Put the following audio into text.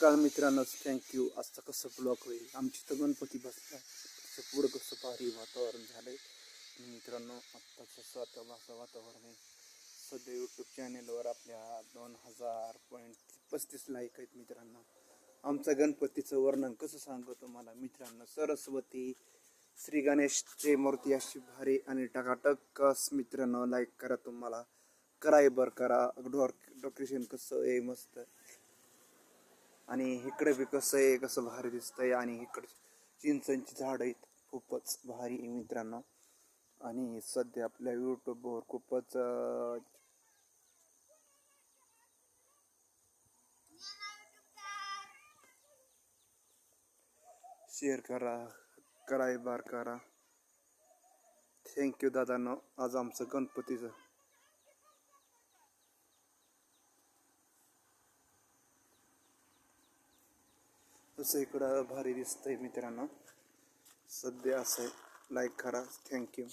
नमस्कार मित्रांनोच थँक्यू आजचा कसं ब्लॉक होईल? आमची तर गणपती बसला. त्याच्या पुढं कसं भारी वातावरण झालं आहे मित्रांनो आत्ताचं स्वतः असं वातावरण आहे. सध्या यूट्यूब चॅनेलवर आपल्या दोन हजार पॉईंट पस्तीस लाईक आहेत मित्रांनो. आमचा गणपतीचं वर्णन कसं सांगतो तुम्हाला? मित्रांनो सरस्वती श्री गणेशचे मूर्ती अशी भारी आणि टकाटक मित्रांनो लाईक करा तुम्हाला. कराय बर करा. डॉ डॉक्युशन कसं आहे मस्त. आणि इकडे बी कसं आहे कसं भारी दिसतंय आणि इकडे चिंचांची झाडं आहेत खूपच भारी आहे मित्रांनो. आणि सध्या आपल्या यूट्यूबवर खूपच शेअर करा कराय बार करा थँक्यू दादांनो. आज आमचं गणपतीचं तसं इकडं भारी दिसतंय मित्रांनो. सध्या असं लाईक करा. थँक्यू